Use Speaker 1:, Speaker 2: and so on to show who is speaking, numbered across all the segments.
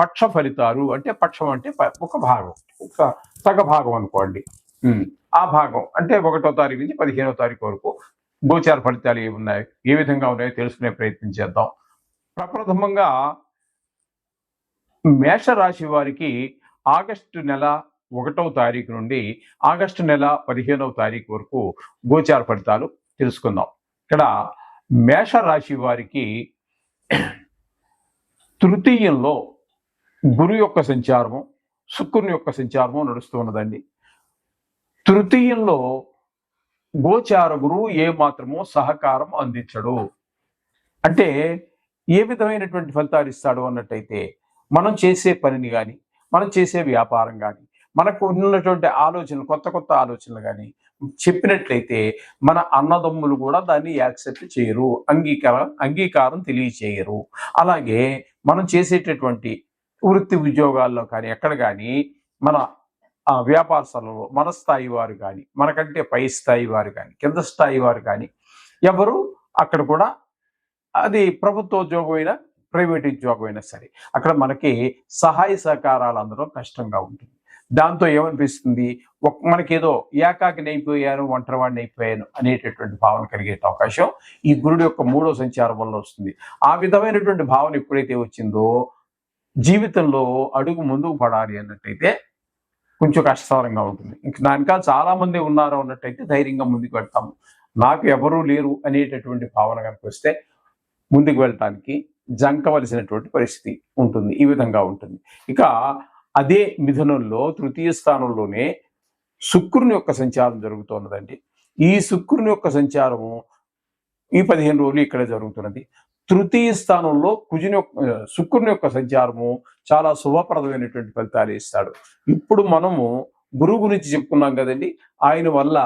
Speaker 1: పక్ష ఫలితాలు అంటే పక్షం అంటే ఒక భాగం ఒక సగ భాగం అనుకోండి. ఆ భాగం అంటే ఒకటో తారీఖు నుంచి పదిహేనో తారీఖు వరకు గోచార ఫలితాలు ఏమి ఉన్నాయి ఏ విధంగా ఉన్నాయో తెలుసుకునే ప్రయత్నం చేద్దాం. ప్రప్రథమంగా మేషరాశి వారికి ఆగస్టు నెల ఒకటవ తారీఖు నుండి ఆగస్టు నెల పదిహేనవ తారీఖు వరకు గోచార ఫలితాలు తెలుసుకుందాం. ఇక్కడ మేషరాశి వారికి తృతీయంలో గురు యొక్క సంచారము శుక్రుని యొక్క సంచారము నడుస్తూ ఉన్నదండి. తృతీయంలో గోచార గురువు ఏ మాత్రమో సహకారం అందించడు. అంటే ఏ విధమైనటువంటి ఫలితాలు ఇస్తాడు అన్నట్టయితే మనం చేసే పనిని కానీ మనం చేసే వ్యాపారం కానీ మనకు ఉన్నటువంటి ఆలోచనలు కొత్త కొత్త ఆలోచనలు కానీ చెప్పినట్లయితే మన అన్నదమ్ములు కూడా దాన్ని యాక్సెప్ట్ చేయరు అంగీకారం అంగీకారం తెలియచేయరు. అలాగే మనం చేసేటటువంటి వృత్తి ఉద్యోగాల్లో కానీ ఎక్కడ కానీ మన వ్యాపార వ్యాపారశాలలో మన స్థాయి వారు కానీ మనకంటే పై స్థాయి వారు కానీ కింద స్థాయి వారు కానీ ఎవరు అక్కడ కూడా అది ప్రభుత్వ ఉద్యోగం అయినా ప్రైవేట్ ఉద్యోగం అయినా సరే అక్కడ మనకి సహాయ సహకారాలు అందడం కష్టంగా ఉంటుంది. దాంతో ఏమనిపిస్తుంది? ఒక- మనకేదో ఏకాకిని అయిపోయాను ఒంటరివాడిని అయిపోయాను అనేటటువంటి భావన కలిగే అవకాశం ఈ గురుడు యొక్క మూడో సంచారం వల్ల వస్తుంది. ఆ విధమైనటువంటి భావన ఎప్పుడైతే వచ్చిందో జీవితంలో అడుగు ముందుకు పడాలి అన్నట్టయితే కొంచెం కష్టతరంగా ఉంటుంది. ఇంకా దానికా చాలా మంది ఉన్నారు అన్నట్టయితే ధైర్యంగా ముందుకు వెళ్తాము. నాకు ఎవరూ లేరు అనేటటువంటి భావన కనుక వస్తే ముందుకు వెళ్ళటానికి జంకవలసినటువంటి పరిస్థితి ఉంటుంది. ఈ విధంగా ఉంటుంది. ఇక అదే మిథునంలో తృతీయ స్థానంలోనే శుక్రుని యొక్క సంచారం జరుగుతున్నదండి. ఈ శుక్రుని యొక్క సంచారము ఈ పదిహేను రోజులు ఇక్కడ జరుగుతున్నది. తృతీయ స్థానంలో కుజుని యొక్క శుక్రుని యొక్క సంచారము చాలా శుభప్రదమైనటువంటి ఫలితాలు ఇస్తాడు. ఇప్పుడు మనము గురువు గురించి చెప్పుకున్నాం కదండి. ఆయన వల్ల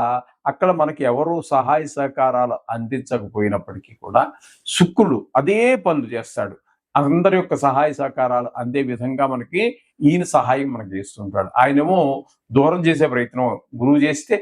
Speaker 1: అక్కడ మనకి ఎవరు సహాయ సహకారాలు అందించకపోయినప్పటికీ కూడా శుక్రుడు అదే పనులు చేస్తాడు. అందరి యొక్క సహాయ సహకారాలు అందే విధంగా మనకి ఈయన సహాయం మనకి చేస్తుంటాడు. ఆయనేమో దూరం చేసే ప్రయత్నం గురువు చేస్తే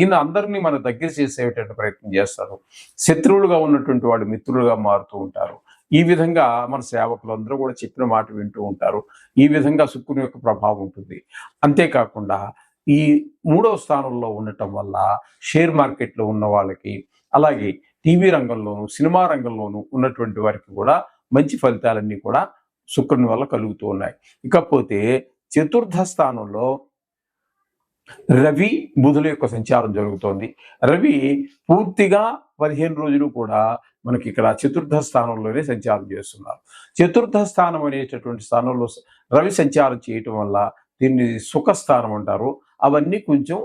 Speaker 1: ఈయన అందరినీ మన దగ్గర చేసేటట్టు ప్రయత్నం చేస్తారు. శత్రువులుగా ఉన్నటువంటి వాళ్ళు మిత్రులుగా మారుతూ ఉంటారు. ఈ విధంగా మన సేవకులు అందరూ కూడా చెప్పిన మాట వింటూ ఉంటారు. ఈ విధంగా శుక్రుని యొక్క ప్రభావం ఉంటుంది. అంతేకాకుండా ఈ మూడవ స్థానంలో ఉండటం వల్ల షేర్ మార్కెట్లో ఉన్న వాళ్ళకి అలాగే టీవీ రంగంలోనూ సినిమా రంగంలోనూ ఉన్నటువంటి వారికి కూడా మంచి ఫలితాలన్నీ కూడా శుక్రుని వల్ల కలుగుతూ ఉన్నాయి. ఇకపోతే చతుర్థ స్థానంలో రవి బుధుల యొక్క సంచారం జరుగుతోంది. రవి పూర్తిగా పదిహేను రోజులు కూడా మనకి ఇక్కడ చతుర్థ స్థానంలోనే సంచారం చేస్తున్నారు. చతుర్థ స్థానం అనేటటువంటి స్థానంలో రవి సంచారం చేయటం వల్ల దీన్ని సుఖ స్థానం అంటారు. అవన్నీ కొంచెం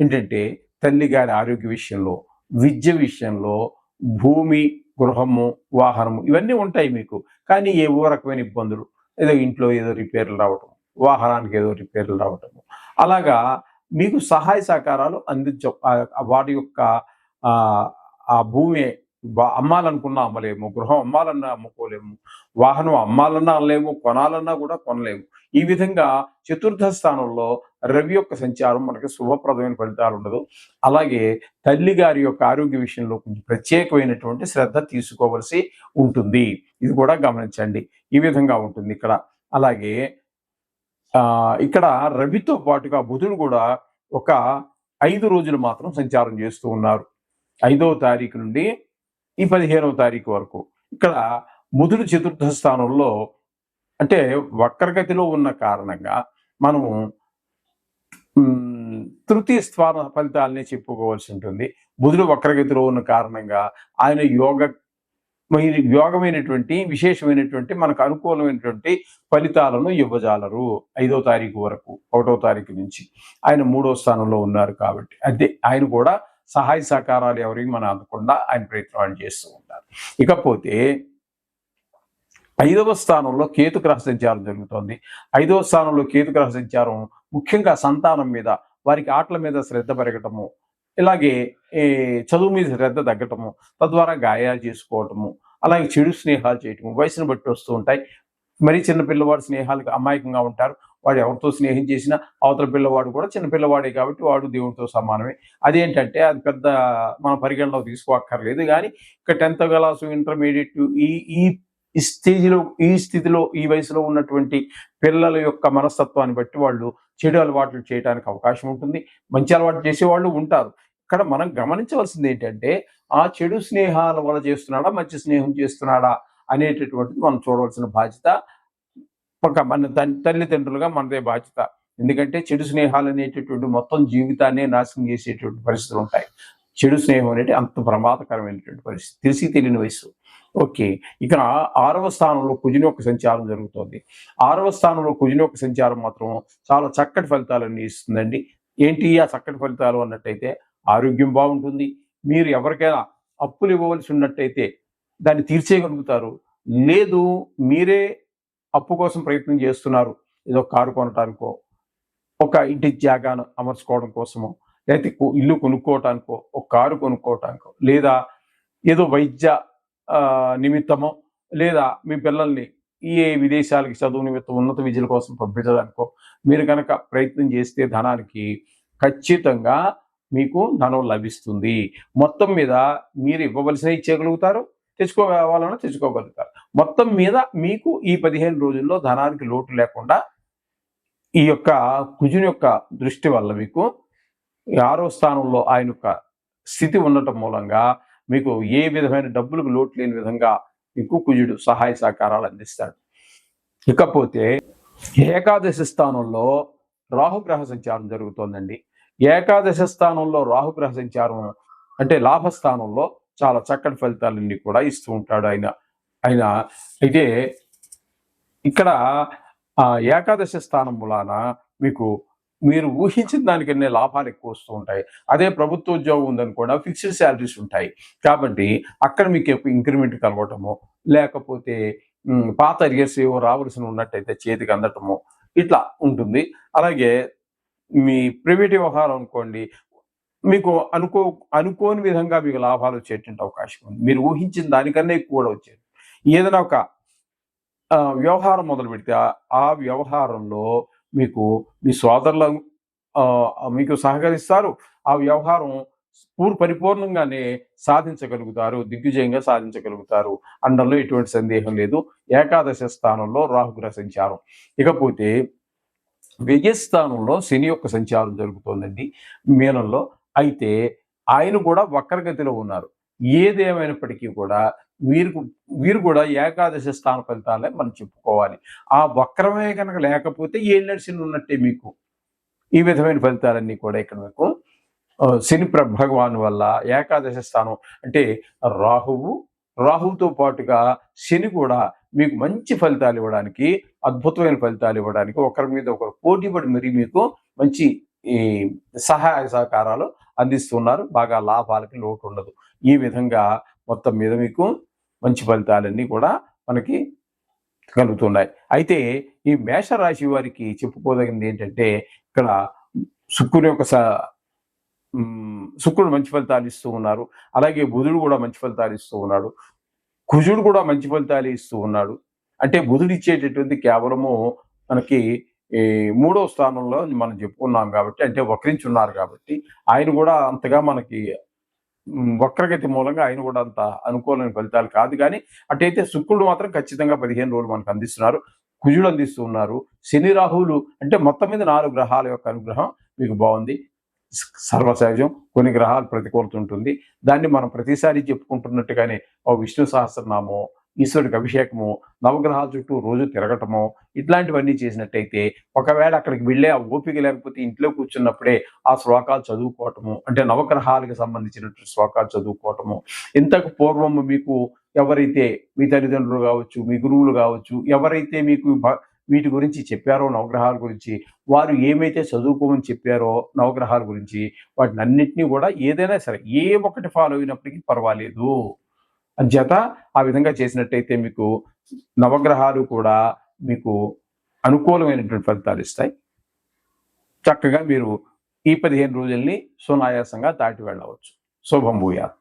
Speaker 1: ఏంటంటే తల్లి గారి ఆరోగ్య విషయంలో విద్య విషయంలో భూమి గృహము వాహనము ఇవన్నీ ఉంటాయి మీకు. కానీ ఏవో రకమైన ఇబ్బందులు. ఏదో ఇంట్లో ఏదో రిపేర్లు రావటం వాహనానికి ఏదో రిపేర్లు రావటము. అలాగా మీకు సహాయ సహకారాలు అందించ వాటి యొక్క ఆ భూమి అమ్మాలనుకున్నా అమ్మలేము గృహం అమ్మాలన్నా అమ్ముకోలేము వాహనం అమ్మాలన్నా అనలేము కొనాలన్నా కూడా కొనలేము. ఈ విధంగా చతుర్థ స్థానంలో రవి యొక్క సంచారం మనకి శుభప్రదమైన ఫలితాలు ఉండదు. అలాగే తల్లి గారి యొక్క ఆరోగ్య విషయంలో కొంచెం ప్రత్యేకమైనటువంటి శ్రద్ధ తీసుకోవలసి ఉంటుంది. ఇది కూడా గమనించండి. ఈ విధంగా ఉంటుంది ఇక్కడ. అలాగే ఇక్కడ రవితో పాటుగా బుధుడు కూడా ఒక ఐదు రోజులు మాత్రం సంచారం చేస్తూ ఉన్నారు. ఐదవ తారీఖు నుండి ఈ పదిహేనవ తారీఖు వరకు. ఇక్కడ బుధుడు చతుర్థ స్థానంలో అంటే వక్రగతిలో ఉన్న కారణంగా మనము తృతీయ స్థాన ఫలితాలనే చెప్పుకోవాల్సి ఉంటుంది. బుధుడు వక్రగతిలో ఉన్న కారణంగా ఆయన యోగ మైన- యోగమైనటువంటి విశేషమైనటువంటి మనకు అనుకూలమైనటువంటి ఫలితాలను ఇవ్వజాలరు ఐదో తారీఖు వరకు ఒకటో తారీఖు నుంచి. ఆయన మూడో స్థానంలో ఉన్నారు కాబట్టి. అదే ఆయన కూడా సహాయ సహకారాలు ఎవరికి మనం అందకుండా ఆయన ప్రయత్నాలు చేస్తూ ఉంటారు ఇకపోతే ఐదవ స్థానంలో కేతు గ్రహ సంచారం జరుగుతోంది. ఐదవ స్థానంలో కేతు గ్రహ సంచారం ముఖ్యంగా సంతానం మీద వారికి ఆటల మీద శ్రద్ధ పెరగటము ఇలాగే ఈ చదువు మీద శ్రద్ధ తగ్గటము తద్వారా గాయాలు చేసుకోవటము అలాగే చెడు స్నేహాలు చేయటము వయసును బట్టి వస్తూ ఉంటాయి. మరి చిన్న పిల్లవాడు స్నేహాలకు అమాయకంగా ఉంటారు. వాడు ఎవరితో స్నేహం చేసినా అవతల పిల్లవాడు కూడా చిన్న పిల్లవాడే కాబట్టి వాడు దేవుడితో సమానమే. అదేంటంటే అది పెద్ద మన పరిగణలో తీసుకోక్కర్లేదు కానీ ఇక టెన్త్ క్లాసు ఇంటర్మీడియట్ ఈ ఈ ఈ స్టేజ్లో ఈ స్థితిలో ఈ వయసులో ఉన్నటువంటి పిల్లల యొక్క మనస్తత్వాన్ని బట్టి వాళ్ళు చెడు అలవాట్లు చేయడానికి అవకాశం ఉంటుంది. మంచి అలవాట్లు చేసేవాళ్ళు ఉంటారు. ఇక్కడ మనం గమనించవలసింది ఏంటంటే ఆ చెడు స్నేహాల వల్ల చేస్తున్నాడా మంచి స్నేహం చేస్తున్నాడా అనేటటువంటిది మనం చూడవలసిన బాధ్యత ఒక మన తల్లిదండ్రులుగా మనదే బాధ్యత. ఎందుకంటే చెడు స్నేహాలు అనేటటువంటి మొత్తం జీవితాన్నే నాశనం చేసేటువంటి పరిస్థితులు ఉంటాయి. చెడు స్నేహం అనేది అంత ప్రమాదకరమైనటువంటి పరిస్థితి. తెలిసి తెలియని వయసు ఓకే. ఇక ఆరవ స్థానంలో కుజుని యొక్క సంచారం జరుగుతుంది. ఆరవ స్థానంలో కుజుని యొక్క సంచారం మాత్రం చాలా చక్కటి ఫలితాలన్నీ ఇస్తుందండి. ఏంటి ఆ చక్కటి ఫలితాలు అన్నట్టయితే ఆరోగ్యం బాగుంటుంది. మీరు ఎవరికైనా అప్పులు ఇవ్వవలసి ఉన్నట్టయితే దాన్ని తీర్చేయగలుగుతారు. లేదు మీరే అప్పు కోసం ప్రయత్నం చేస్తున్నారు. ఏదో కారు కొనటానికో ఒక ఇంటి జాగాను అమర్చుకోవడం కోసమో లేకపోతే ఇల్లు కొనుక్కోవటానికో ఒక కారు కొనుక్కోవటానికో లేదా ఏదో వైద్య నిమిత్తమో లేదా మీ పిల్లల్ని ఏ విదేశాలకి చదువు నిమిత్తం ఉన్నత విద్యల కోసం పంపించడానికో మీరు కనుక ప్రయత్నం చేస్తే ధనానికి ఖచ్చితంగా మీకు ధనం లభిస్తుంది. మొత్తం మీద మీరు ఇవ్వవలసినవి ఇచ్చేయగలుగుతారు తెచ్చుకోవాలన్నా తెచ్చుకోగలుగుతారు. మొత్తం మీద మీకు ఈ పదిహేను రోజుల్లో ధనానికి లోటు లేకుండా ఈ యొక్క కుజుని యొక్క దృష్టి వల్ల మీకు ఆరో స్థానంలో ఆయన యొక్క స్థితి ఉండటం మూలంగా మీకు ఏ విధమైన డబ్బులకు లోటు లేని విధంగా మీకు కుజుడు సహాయ సహకారాలు అందిస్తాడు. ఇకపోతే ఏకాదశి స్థానంలో రాహుగ్రహ సంచారం జరుగుతోందండి. ఏకాదశ స్థానంలో రాహుగ్రహ సంచారం అంటే లాభస్థానంలో చాలా చక్కటి ఫలితాలన్నీ కూడా ఇస్తూ ఉంటాడు ఆయన. ఆయన అయితే ఇక్కడ ఆ ఏకాదశ స్థానం మూలాన మీకు మీరు ఊహించిన దానికన్నా లాభాలు ఎక్కువ వస్తూ ఉంటాయి. అదే ప్రభుత్వ ఉద్యోగం ఉందని కూడా ఫిక్స్డ్ శాలరీస్ ఉంటాయి. కాబట్టి అక్కడ మీకు ఎక్కువ ఇంక్రిమెంట్ కలగటము లేకపోతే పాత అరియర్స్ ఏవో రావాల్సిన ఉన్నట్టయితే చేతికి అందటము ఇట్లా ఉంటుంది. అలాగే మీ ప్రైవేట్ వ్యవహారం అనుకోండి మీకు అనుకో అనుకోని విధంగా మీకు లాభాలు వచ్చేటువంటి అవకాశం ఉంది. మీరు ఊహించిన దానికన్నా ఎక్కువ కూడా వచ్చేది. ఏదైనా ఒక వ్యవహారం మొదలు పెడితే ఆ వ్యవహారంలో మీకు మీ సోదరుల మీకు సహకరిస్తారు. ఆ వ్యవహారం పూర్ పరిపూర్ణంగానే సాధించగలుగుతారు దిగ్విజయంగా సాధించగలుగుతారు. అనడంలో ఎటువంటి సందేహం లేదు. ఏకాదశ స్థానంలో రాహుగ్రహ సంచారం. ఇకపోతే వ్యయస్థానంలో శని యొక్క సంచారం జరుగుతోందండి మీనంలో. అయితే ఆయన కూడా వక్రగతిలో ఉన్నారు. ఏదేమైనప్పటికీ కూడా వీరు వీరు కూడా ఏకాదశి స్థాన ఫలితాలే మనం చెప్పుకోవాలి. ఆ వక్రమే కనుక లేకపోతే ఏళ్ళ శని ఉన్నట్టే మీకు? ఈ విధమైన ఫలితాలన్నీ కూడా ఇక్కడ మీకు శని ప్ర భగవాన్ వల్ల ఏకాదశి స్థానం అంటే రాహువు రాహువుతో పాటుగా శని కూడా మీకు మంచి ఫలితాలు ఇవ్వడానికి అద్భుతమైన ఫలితాలు ఇవ్వడానికి ఒకరి మీద ఒకరు పోటీ పడి మరి మీకు మంచి ఈ సహాయ సహకారాలు అందిస్తున్నారు. బాగా లాభాలకి లోటు ఉండదు. ఈ విధంగా మొత్తం మీద మీకు మంచి ఫలితాలన్నీ కూడా మనకి కలుగుతున్నాయి. అయితే ఈ మేషరాశి వారికి చెప్పుకోదగింది ఏంటంటే ఇక్కడ శుక్రుని యొక్క శుక్రుడు మంచి ఫలితాలు ఇస్తూ ఉన్నారు. అలాగే బుధుడు కూడా మంచి ఫలితాలు ఇస్తూ ఉన్నాడు. కుజుడు కూడా మంచి ఫలితాలు ఇస్తూ ఉన్నాడు. అంటే బుధుడు ఇచ్చేటటువంటి కేవలము మనకి ఈ మూడో స్థానంలో మనం చెప్పుకున్నాం కాబట్టి అంటే వక్రించి ఉన్నారు కాబట్టి ఆయన కూడా అంతగా మనకి వక్రగతి మూలంగా ఆయన కూడా అంత అనుకూలమైన ఫలితాలు కాదు కానీ అటైతే శుక్రుడు మాత్రం ఖచ్చితంగా పదిహేను రోజులు మనకు అందిస్తున్నారు. కుజుడు అందిస్తూ ఉన్నారు. శని రాహువులు అంటే మొత్తం మీద నాలుగు గ్రహాల యొక్క అనుగ్రహం మీకు బాగుంది. సర్వసహజం కొన్ని గ్రహాలు ప్రతికూలత ఉంటుంది దాన్ని మనం ప్రతిసారి చెప్పుకుంటున్నట్టుగానే ఓ విష్ణు సహస్రనామం ఈశ్వరుడికి అభిషేకము నవగ్రహాల చుట్టూ రోజు తిరగటము ఇట్లాంటివన్నీ చేసినట్టయితే ఒకవేళ అక్కడికి వెళ్ళే ఆ ఓపిక లేకపోతే ఇంట్లో కూర్చున్నప్పుడే ఆ శ్లోకాలు చదువుకోవటము అంటే నవగ్రహాలకు సంబంధించినటువంటి శ్లోకాలు చదువుకోవటము ఇంతకు పూర్వము మీకు ఎవరైతే మీ తల్లిదండ్రులు కావచ్చు మీ గురువులు కావచ్చు ఎవరైతే మీకు వీటి గురించి చెప్పారో నవగ్రహాల గురించి వారు ఏమైతే చదువుకోమని చెప్పారో నవగ్రహాల గురించి వాటిని అన్నింటినీ కూడా ఏదైనా సరే ఏ ఒక్కటి ఫాలో అయినప్పటికీ పర్వాలేదు. అంచేత ఆ విధంగా చేసినట్టయితే మీకు నవగ్రహాలు కూడా మీకు అనుకూలమైనటువంటి ఫలితాలు ఇస్తాయి. చక్కగా మీరు ఈ పదిహేను రోజుల్ని సునాయాసంగా దాటి వెళ్ళవచ్చు. శుభం భూయాత్.